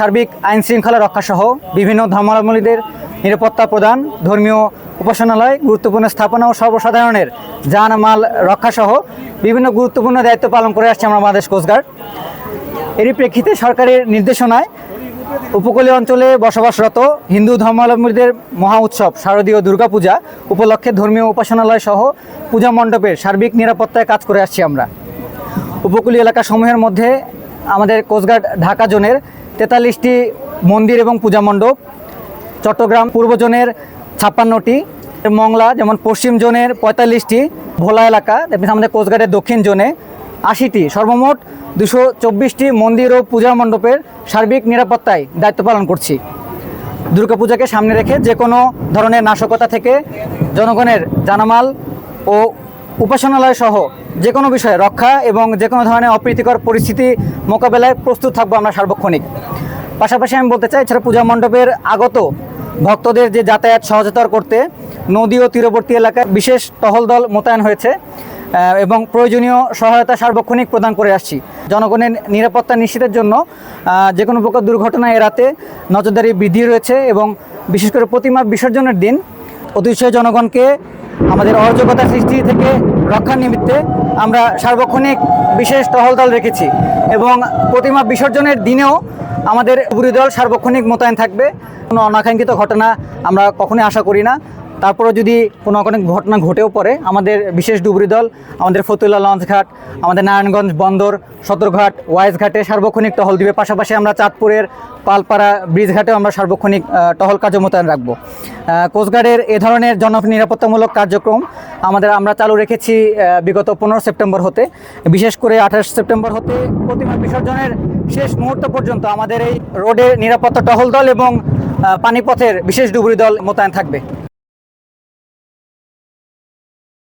সার্বিক আইন শৃঙ্খলা রক্ষাসহ বিভিন্ন ধর্মাবলম্বীদের নিরাপত্তা প্রদান, ধর্মীয় উপাসনালয়, গুরুত্বপূর্ণ স্থাপনা ও সর্বসাধারণের যান, মাল রক্ষাসহ বিভিন্ন গুরুত্বপূর্ণ দায়িত্ব পালন করে আসছে আমরা বাংলাদেশ কোস্টগার্ড এরই প্রেক্ষিতে সরকারের নির্দেশনায় উপকূলীয় অঞ্চলে বসবাসরত হিন্দু ধর্মাবলম্বীদের মহা উৎসব শারদীয় দুর্গাপূজা উপলক্ষে ধর্মীয় উপাসনালয় সহ পূজা মণ্ডপের সার্বিক নিরাপত্তায় কাজ করে আসছি আমরা। উপকূলীয় এলাকা সমূহের মধ্যে আমাদের কোস্টগার্ড ঢাকা জোনের তেতাল্লিশটি মন্দির এবং পূজা মণ্ডপ, চট্টগ্রাম পূর্ব জোনের ছাপ্পান্নটি, মংলা যেমন পশ্চিম জোনের পঁয়তাল্লিশটি, ভোলা এলাকা আমাদের কোস্টগার্ডের দক্ষিণ জোনে আশিটি, সর্বমোট দুশো চব্বিশটি মন্দির ও পূজা মণ্ডপের সার্বিক নিরাপত্তায় দায়িত্ব পালন করছি। দুর্গাপূজাকে সামনে রেখে যে কোনো ধরনের নাশকতা থেকে জনগণের জানামাল ও উপাসনালয় সহ যে কোনো বিষয়ে রক্ষা এবং যে কোনো ধরনের অপ্রীতিকর পরিস্থিতি মোকাবেলায় প্রস্তুত থাকব আমরা সার্বক্ষণিক। পাশাপাশি আমি বলতে চাই, এছাড়া পূজা মণ্ডপের আগত ভক্তদের যে যাতায়াত সহজতর করতে নদী ও তীরবর্তী এলাকায় বিশেষ টহল দল মোতায়েন হয়েছে এবং প্রয়োজনীয় সহায়তা সার্বক্ষণিক প্রদান করে আসছি। জনগণের নিরাপত্তা নিশ্চিতের জন্য যে কোনো প্রকার দুর্ঘটনা এড়াতে নজরদারি বৃদ্ধি রয়েছে এবং বিশেষ করে প্রতিমা বিসর্জনের দিন অতিশয় জনগণকে আমাদের অরাজকতা সৃষ্টি থেকে রক্ষার নিমিত্তে আমরা সার্বক্ষণিক বিশেষ টহল দল রেখেছি এবং প্রতিমা বিসর্জনের দিনেও আমাদের উপরি দল সার্বক্ষণিক মোতায়েন থাকবে। কোনো অনাকাঙ্ক্ষিত ঘটনা আমরা কখনোই আশা করি না। তারপরে যদি কোনো অনেক ঘটনা ঘটেও পড়ে, আমাদের বিশেষ ডুবুরি দল, আমাদের ফতুল্লা লঞ্চঘাট আমাদের নারায়ণগঞ্জ বন্দর, সদরঘাট, ওয়াইজ ঘাটে সার্বক্ষণিক টহল দিবে। পাশাপাশি আমরা চাঁদপুরের পালপাড়া ব্রিজঘাটেও আমরা সার্বক্ষণিক টহল কাজে মোতায়েন রাখব। কোস্টগার্ডের এ ধরনের জন নিরাপত্তামূলক কার্যক্রম আমাদের, আমরা চালু রেখেছি বিগত পনেরো সেপ্টেম্বর হতে। বিশেষ করে আঠাশ সেপ্টেম্বর হতে প্রতিমা বিসর্জনের শেষ মুহূর্ত পর্যন্ত আমাদের এই রোডে নিরাপত্তা টহল দল এবং পানিপথের বিশেষ ডুবুরি দল মোতায়েন থাকবে।